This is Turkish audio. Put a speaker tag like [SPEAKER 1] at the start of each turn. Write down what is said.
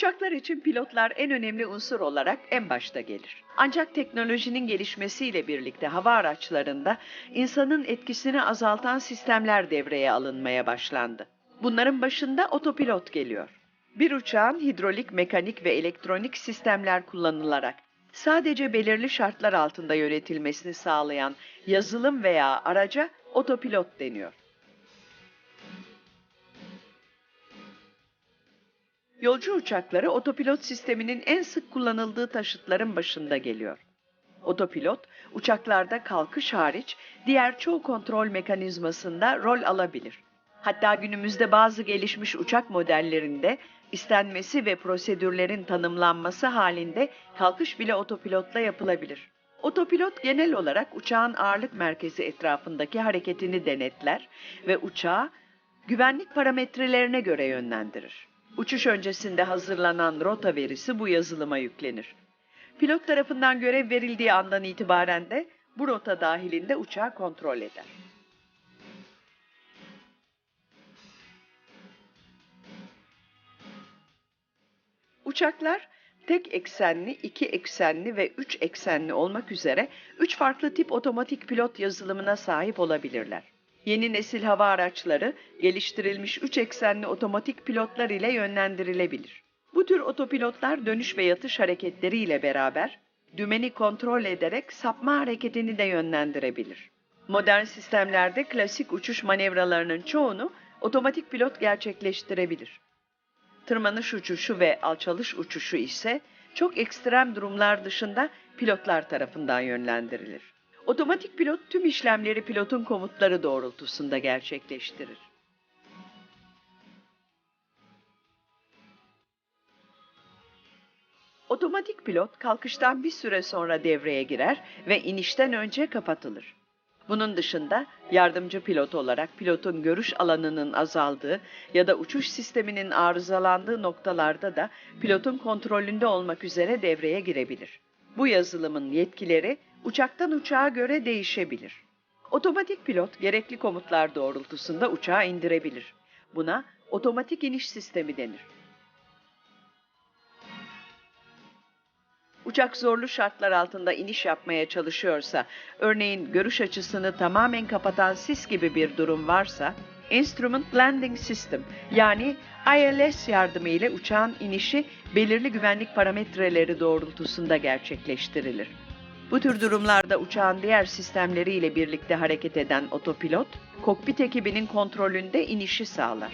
[SPEAKER 1] Uçaklar için pilotlar en önemli unsur olarak en başta gelir. Ancak teknolojinin gelişmesiyle birlikte hava araçlarında insanın etkisini azaltan sistemler devreye alınmaya başlandı. Bunların başında otopilot geliyor. Bir uçağın hidrolik, mekanik ve elektronik sistemler kullanılarak sadece belirli şartlar altında yönetilmesini sağlayan yazılım veya araca otopilot deniyor. Yolcu uçakları otopilot sisteminin en sık kullanıldığı taşıtların başında geliyor. Otopilot, uçaklarda kalkış hariç diğer çoğu kontrol mekanizmasında rol alabilir. Hatta günümüzde bazı gelişmiş uçak modellerinde istenmesi ve prosedürlerin tanımlanması halinde kalkış bile otopilotla yapılabilir. Otopilot genel olarak uçağın ağırlık merkezi etrafındaki hareketini denetler ve uçağı güvenlik parametrelerine göre yönlendirir. Uçuş öncesinde hazırlanan rota verisi bu yazılıma yüklenir. Pilot tarafından görev verildiği andan itibaren de bu rota dahilinde uçağı kontrol eder. Uçaklar tek eksenli, iki eksenli ve üç eksenli olmak üzere üç farklı tip otomatik pilot yazılımına sahip olabilirler. Yeni nesil hava araçları geliştirilmiş üç eksenli otomatik pilotlar ile yönlendirilebilir. Bu tür otopilotlar dönüş ve yatış hareketleriyle beraber dümeni kontrol ederek sapma hareketini de yönlendirebilir. Modern sistemlerde klasik uçuş manevralarının çoğunu otomatik pilot gerçekleştirebilir. Tırmanış uçuşu ve alçalış uçuşu ise çok ekstrem durumlar dışında pilotlar tarafından yönlendirilir. Otomatik pilot tüm işlemleri pilotun komutları doğrultusunda gerçekleştirir. Otomatik pilot kalkıştan bir süre sonra devreye girer ve inişten önce kapatılır. Bunun dışında yardımcı pilot olarak pilotun görüş alanının azaldığı ya da uçuş sisteminin arızalandığı noktalarda da pilotun kontrolünde olmak üzere devreye girebilir. Bu yazılımın yetkileri uçaktan uçağa göre değişebilir. Otomatik pilot gerekli komutlar doğrultusunda uçağı indirebilir. Buna otomatik iniş sistemi denir. Uçak zorlu şartlar altında iniş yapmaya çalışıyorsa, örneğin görüş açısını tamamen kapatan sis gibi bir durum varsa, Instrument Landing System yani ILS yardımı ile uçağın inişi belirli güvenlik parametreleri doğrultusunda gerçekleştirilir. Bu tür durumlarda uçağın diğer sistemleriyle birlikte hareket eden otopilot, kokpit ekibinin kontrolünde inişi sağlar.